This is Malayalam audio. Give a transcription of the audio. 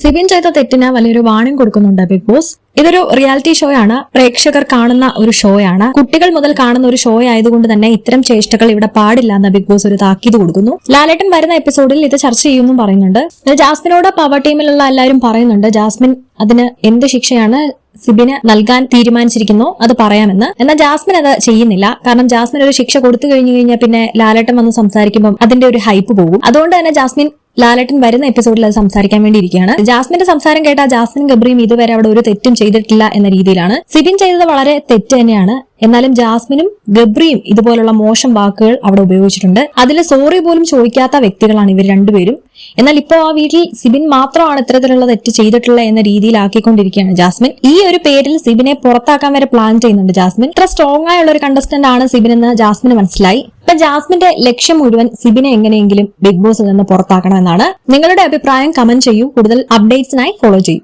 സിബിൻ ചെയ്ത തെറ്റിന് വലിയൊരു വാണിംഗ് കൊടുക്കുന്നുണ്ട് ബിഗ് ബോസ്. ഇതൊരു റിയാലിറ്റി ഷോ ആണ്. പ്രേക്ഷകർ കാണുന്ന ഒരു ഷോ ആണ്. കുട്ടികൾ മുതൽ കാണുന്ന ഒരു ഷോ ആയതുകൊണ്ട് തന്നെ ഇത്തരം ചേഷ്ടകൾ ഇവിടെ പാടില്ല എന്ന് ബിഗ് ബോസ് ഒരു താക്കീത് കൊടുക്കുന്നു. ലാലേട്ടൻ വരുന്ന എപ്പിസോഡിൽ ഇത് ചർച്ച ചെയ്യുമെന്നും പറയുന്നുണ്ട്. ജാസ്മിനോട് പവർ ടീമിലുള്ള എല്ലാവരും പറയുന്നുണ്ട് ജാസ്മിൻ അതിന് എന്ത് ശിക്ഷയാണ് സിബിന് നൽകാൻ തീരുമാനിച്ചിരിക്കുന്നു? അത് പറയാമെന്ന്. എന്നാൽ ജാസ്മിൻ അത് ചെയ്യുന്നില്ല. കാരണം ജാസ്മിൻ ഒരു ശിക്ഷ കൊടുത്തു കഴിഞ്ഞു കഴിഞ്ഞാൽ പിന്നെ ലാലേട്ടൻ വന്ന് സംസാരിക്കുമ്പോൾ അതിന്റെ ഒരു ഹൈപ്പ് പോകും. അതുകൊണ്ട് തന്നെ ജാസ്മിൻ ലാലേട്ടൻ വരുന്ന എപ്പിസോഡിൽ അത് സംസാരിക്കാൻ വേണ്ടി ഇരിക്കുകയാണ് ജാസ്മിന്റെ സംസാരം കേട്ട ജാസ്മിൻ ഗബ്രിയും ഇതുവരെ അവിടെ ഒരു തെറ്റും ചെയ്തിട്ടില്ല എന്ന രീതിയിലാണ്. സിബിൻ ചെയ്തത് വളരെ തെറ്റ് തന്നെയാണ്. എന്നാലും ജാസ്മിനും ഗബ്രിയും ഇതുപോലുള്ള മോശം വാക്കുകൾ അവിടെ ഉപയോഗിച്ചിട്ടുണ്ട്. അതിൽ സോറി പോലും ചോദിക്കാത്ത വ്യക്തികളാണ് ഇവർ രണ്ടുപേരും. എന്നാൽ ഇപ്പോൾ ആ വീട്ടിൽ സിബിൻ മാത്രമാണ് ഇത്തരത്തിലുള്ള തെറ്റ് ചെയ്തിട്ടുള്ള എന്ന രീതിയിലാക്കിക്കൊണ്ടിരിക്കുകയാണ് ജാസ്മിൻ. ഈ ഒരു പേരിൽ സിബിനെ പുറത്താക്കാൻ വരെ പ്ലാൻ ചെയ്യുന്നുണ്ട് ജാസ്മിൻ. ഇത്ര സ്ട്രോങ് ആയുള്ള ഒരു കണ്ടസ്റ്റന്റ് ആണ് സിബിൻ എന്ന് ജാസ്മിന് മനസ്സിലായി. ഇപ്പൊ ജാസ്മിന്റെ ലക്ഷ്യം മുഴുവൻ സിബിനെ എങ്ങനെയെങ്കിലും ബിഗ് ബോസിൽ നിന്ന് പുറത്താക്കണമെന്നാണ് നിങ്ങളുടെ അഭിപ്രായം. കമന്റ് ചെയ്യൂ. കൂടുതൽ അപ്ഡേറ്റ്സിനായി ഫോളോ ചെയ്യൂ.